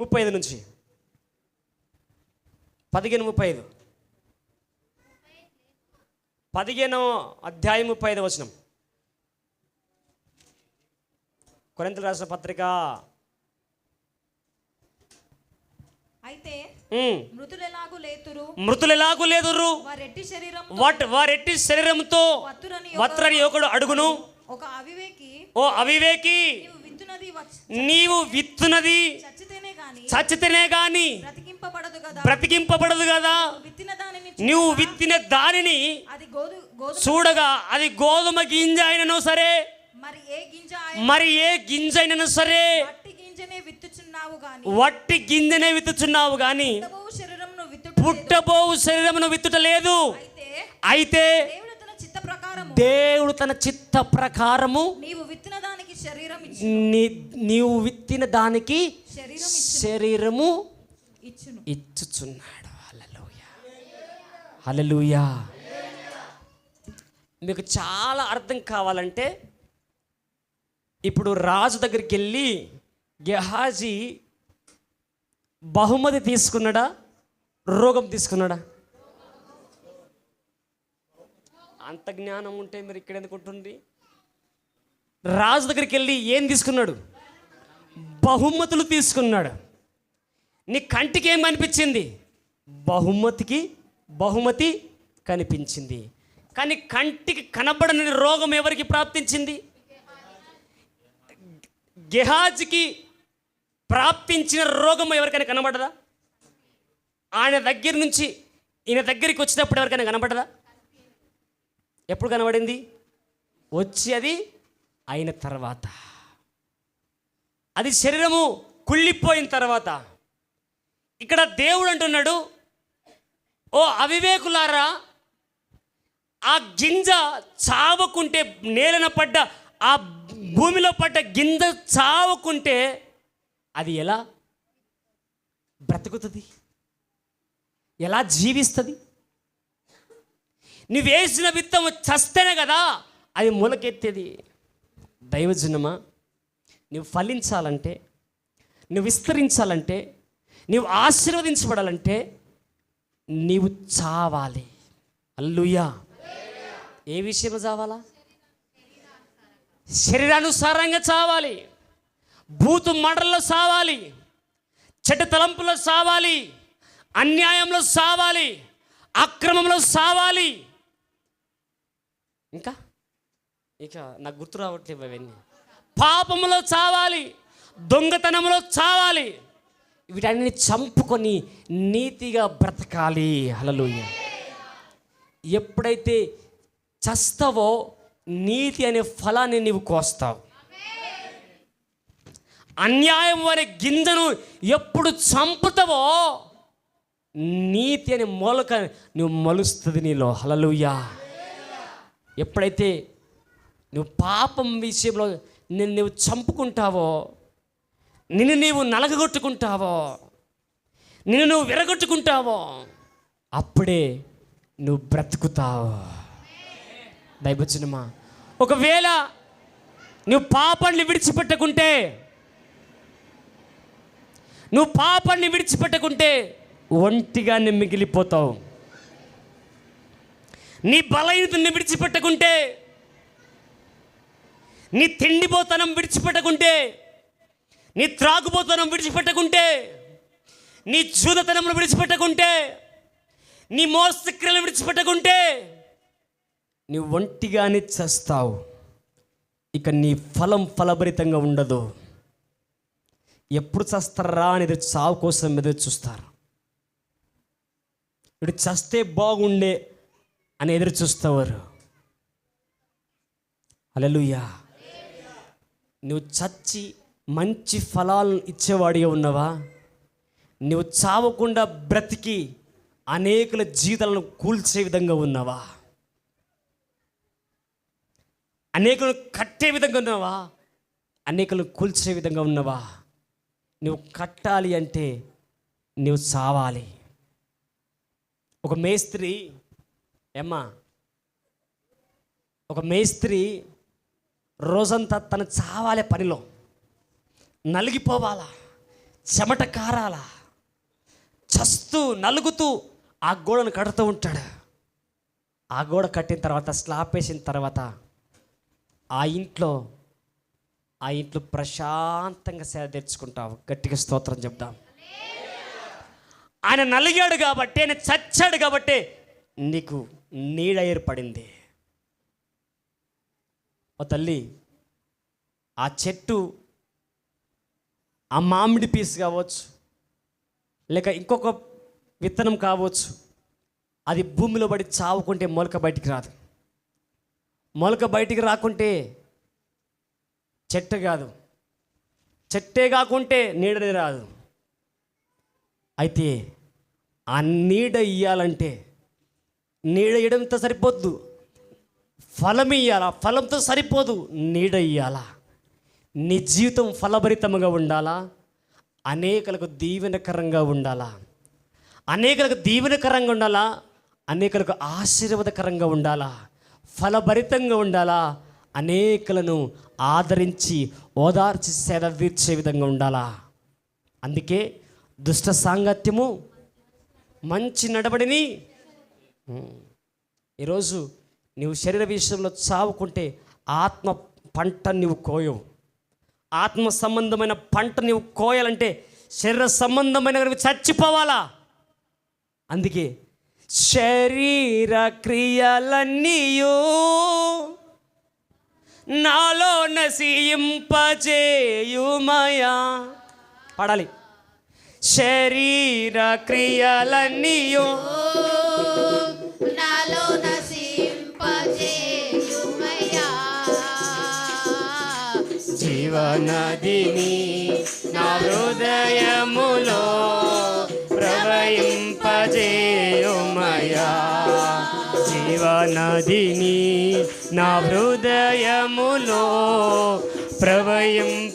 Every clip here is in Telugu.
ముప్పై ఐదు నుంచి. పదిహేను ముప్పై ఐదు. పదిహేనవ అధ్యాయం ముప్పై ఐదు వచనం. కొరింతలు రాసిన పత్రిక. అయితే ఉమ్, మృతులు ఎలాగూ లేతురు? మృతులు ఎలాగూ లేదురు వారెట్టి శరీరం వాట్ వారెట్టి శరీరంతో వత్రని ఒకడు అడుగును. ఒక అవివేకి ఓ అవివేకి నీవు విత్తునది వచ్చి- నీవు విత్తునది చచ్చితేనే గాని బ్రతికింపబడదు కదా. నువ్వు విత్తిన దానిని చూడగా అది గోధుమ గింజ. అయినను సరే. మరి ఏ గింజ అయినను సరే. వట్టి గింజనే విత్తుచున్నావు గాని. పుట్టబోవు శరీరమును విత్తుట లేదు. అయితే దేవుడు తన చిత్త ప్రకారము నీవు విత్తిన నీ- నీవు విత్తిన దానికి శరీరం శరీరము ఇచ్చుచున్నాడు. హల్లెలూయా. మీకు చాలా అర్థం కావాలంటే ఇప్పుడు రాజు దగ్గరికి వెళ్ళి గెహాజీ బహుమతి తీసుకున్నాడా? రోగం తీసుకున్నాడా? అంత జ్ఞానం ఉంటే మీరు ఇక్కడ ఎందుకు ఉంటుంది రాజు దగ్గరికి వెళ్ళి ఏం తీసుకున్నాడు? బహుమతులు తీసుకున్నాడు. నీ కంటికి ఏం కనిపించింది బహుమతికి బహుమతి కనిపించింది. కానీ కంటికి కనబడని రోగం ఎవరికి ప్రాప్తించింది? గెహాజ్కి ప్రాప్తించిన రోగం ఎవరికైనా కనబడదా? ఆయన దగ్గర నుంచి ఈయన దగ్గరికి వచ్చినప్పుడు ఎవరికైనా కనబడదా? ఎప్పుడు కనబడింది? వచ్చి అది అయిన తర్వాత. అది శరీరము కుళ్ళిపోయిన తర్వాత. ఇక్కడ దేవుడు అంటున్నాడు ఓ అవివేకులారా ఆ గింజ చావకుంటే నేలన పడ్డ ఆ భూమిలో పడ్డ గింజ చావకుంటే అది ఎలా బ్రతుకుతుంది? ఎలా జీవిస్తుంది? నువ్వేసిన విత్తము చస్తేనే కదా అది మొలకెత్తేది. దైవజనమా? నువ్వు ఫలించాలంటే నువ్వు విస్తరించాలంటే నీవు ఆశీర్వదించబడాలంటే నీవు చావాలి. అల్లుయా ఏ విషయం చావాలా? శరీరానుసారంగా చావాలి. భూతు మండల్లో సావాలి చెడ్డ తలంపులో సావాలి అన్యాయంలో సావాలి అక్రమంలో సావాలి ఇంకా? ఇక నాకు గుర్తు రావట్లేదు అవన్నీ. పాపములో చావాలి దొంగతనంలో చావాలి వీటన్ని చంపుకొని నీతిగా బ్రతకాలి. హలలుయ ఎప్పుడైతే చస్తావో నీతి అనే ఫలాన్ని నీవు కోస్తావు. అన్యాయం అనే గింజను ఎప్పుడు చంపుతావో నీతి అనే మొలక నువ్వు మలుస్తుంది నీలో. హలలుయా ఎప్పుడైతే నువ్వు పాపం విషయంలో నిన్ను నువ్వు చంపుకుంటావో నిన్ను నీవు నలగగొట్టుకుంటావో నిన్ను నువ్వు విరగొట్టుకుంటావో అప్పుడే నువ్వు బ్రతుకుతావు. దైవచనమా ఒకవేళ నువ్వు పాపాన్ని విడిచిపెట్టకుంటే నువ్వు పాపాన్ని విడిచిపెట్టకుంటే ఒంటిగానే మిగిలిపోతావు. నీ బలహీనతని విడిచిపెట్టకుంటే నీ తిండిపోతనం విడిచిపెట్టకుంటే నీ త్రాగుపోతనం విడిచిపెట్టకుంటే నీ జూదతనమును విడిచిపెట్టకుంటే నీ మోసక్రియలను విడిచిపెట్టకుంటే నీ ఒంటిగానే చేస్తావు. ఇక నీ ఫలం ఫలభరితంగా ఉండదు. ఎప్పుడు చేస్తారా అనేది చావు కోసం ఎదురు చూస్తారు. ఇటు చస్తే బాగుండే అని ఎదురు చూస్తారు అలలుయా నువ్వు చచ్చి మంచి ఫలాలను ఇచ్చేవాడిగా ఉన్నవా? నువ్వు చావకుండా బ్రతికి అనేకుల జీవితాలను కూల్చే విధంగా ఉన్నావా? అనేకులను కట్టే విధంగా ఉన్నావా? అనేకులను కూల్చే విధంగా ఉన్నావా? నువ్వు కట్టాలి అంటే నువ్వు చావాలి. ఒక మేస్త్రి ఏమ్మా? ఒక మేస్త్రి రోజంతా తను చావాలే పనిలో. నలిగిపోవాలా? చెమట కారాల? చస్తూ నలుగుతూ ఆ గోడను కడుతూ ఉంటాడు. ఆ గోడ కట్టిన తర్వాత స్లాబ్ వేసిన తర్వాత ఆ ఇంట్లో ఆ ఇంట్లో ప్రశాంతంగా సేద తెచ్చుకుంటావు. గట్టిగా స్తోత్రం చెప్దాం. ఆయన నలిగాడు కాబట్టి ఆయన చచ్చాడు కాబట్టి నీకు నీడ ఏర్పడింది. ఓ తల్లి ఆ చెట్టు ఆ మామిడి పీస్ కావచ్చు లేక ఇంకొక విత్తనం కావచ్చు అది భూమిలో పడి చావుకుంటే మొలక బయటికి రాదు. మొలక బయటికి రాకుంటే చెట్టు కాదు. చెట్టే కాకుంటే నీడనే రాదు. అయితే ఆ నీడ ఇయ్యాలంటే నీడ ఇయ్యడంతో సరిపోద్దు. ఫలం ఇయ్యాలా ఫలంతో సరిపోదు. నీడ ఇయ్యాలా నీ జీవితం ఫలభరితంగా ఉండాలా? అనేకులకు దీవెనకరంగా ఉండాలా? అనేకలకు దీవెనకరంగా ఉండాలా? అనేకులకు ఆశీర్వాదకరంగా ఉండాలా? ఫలభరితంగా ఉండాలా? అనేకులను ఆదరించి ఓదార్చి సేద తీర్చే విధంగా ఉండాలా? అందుకే దుష్ట సాంగత్యము మంచి నడబడిని ఈరోజు నీవు శరీర విషయంలో చావుకుంటే ఆత్మ పంట నీవు కోయవు. ఆత్మ సంబంధమైన పంట నీవు కోయాలంటే శరీర సంబంధమైన చచ్చిపోవాలా? అందుకే శరీర క్రియలన్నీయు నాలో నశింపజేయుమయా. పడాలి. శరీర క్రియలన్నీయో జీవనదిని నా హృదయములో ప్రవహింపజేయుమయా జీవనదిని నా హృదయములో ప్రవహింపజేయుమయా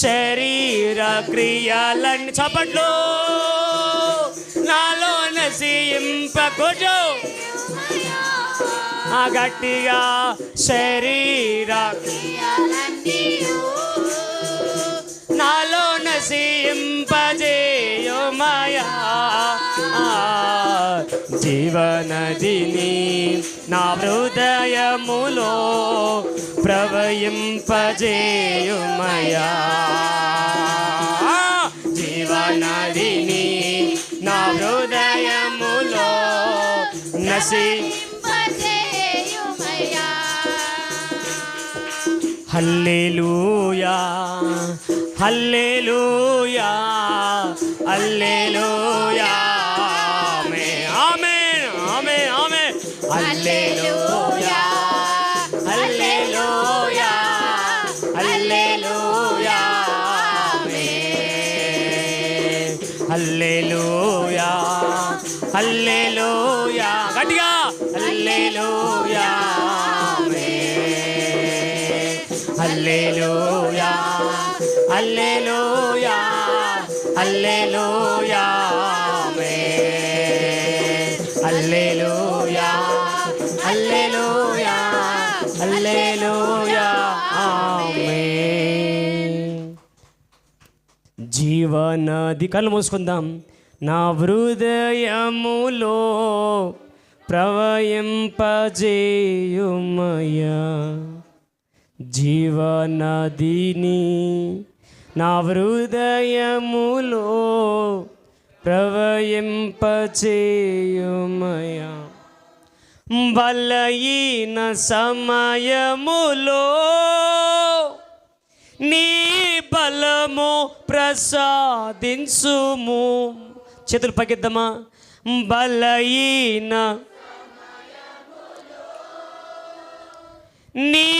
శరీర క్రియలన్నీ చప్పట్లు నాలో నసింపకుజో గట్టిగా శరీర. నాలో నసింపజేయుమయా జీవనదిని నా హృదయములో ప్రవహింపజేయుమయా. జీవనదిని నా హృదయములో నసి హల్లెలూయా హల్లెలూయా హల్లెలూయా. ఆమేన్ ఆమేన్ ఆమేన్ హల్లెలూయా హల్లెలూయా హల్లెలూయా ఆమేన్ హల్లెలూయా హల్లెలూయా. గట్టిగా. హల్లెలూయా. హల్లెలూయా హల్లెలూయా హల్లెలూయా ఆమేన్ హల్లెలూయా హల్లెలూయా హల్లెలూయా జీవనది కళ్ళు మూసుకుందాం. నా హృదయములో ప్రవహింపజేయుమయా జీవనదిని నా హృదయములో ప్రవయింపచేయుమయా బలయిన సమయములో నీ బలము ప్రసాదించుము. చేతులు పగిద్దామా బలయిన నీ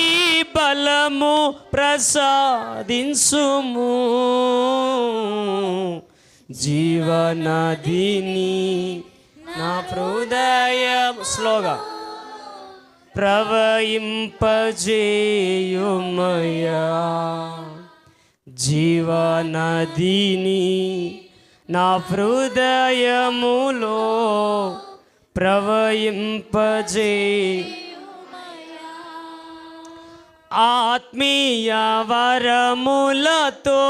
బలము ప్రసాదించుము. జీవనదిని నా హృదయం స్లోగా ప్రవహింపజేయుమయా జీవనదిని నా హృదయములో ప్రవహింపజే ఆత్మీయ వరములతో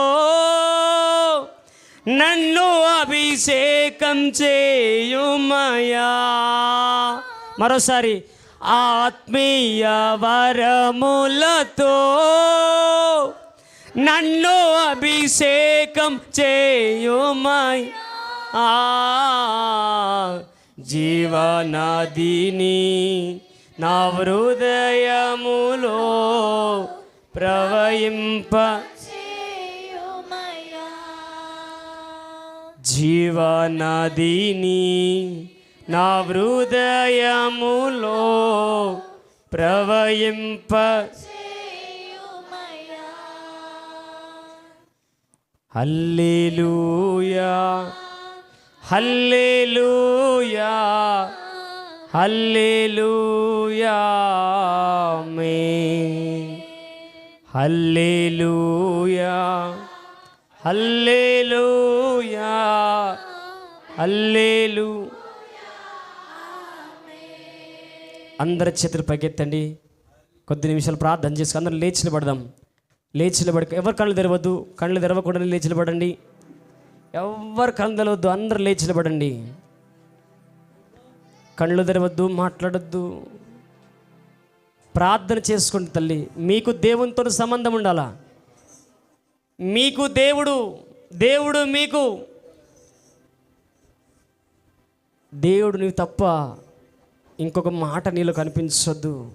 నన్ను అభిషేకం చేయుమయా. మరోసారి ఆత్మీయ వరములతో నన్ను అభిషేకం చేయుమయ జీవనాదిని నా హృదయములో ప్రవహింప జీవనదిని నా హృదయములో ప్రవహింప హల్లెలూయా హల్లెలూయా. హల్లెలూయా మే హల్లెలూయా హల్లెలూయా హల్లేలు. అందరి చేతులు పైకెత్తండి. కొద్ది నిమిషాలు ప్రార్థన చేసుకుని అందరం లేచి నిలబడదాం. లేచి నిలబడి ఎవరు కళ్ళు తెరవద్దు. కళ్ళు తెరవకుండా లేచి నిలబడండి. ఎవరు కళ్ళు తెరవద్దు అందరు లేచి నిలబడండి. కళ్ళు తెరవద్దు మాట్లాడొద్దు. ప్రార్థన చేసుకోండి తల్లి. మీకు దేవునితో సంబంధం ఉండాలా? మీకు దేవుడు దేవుడు మీకు. దేవుడు నీవు తప్ప ఇంకొక మాట నీలో కనిపించొద్దు.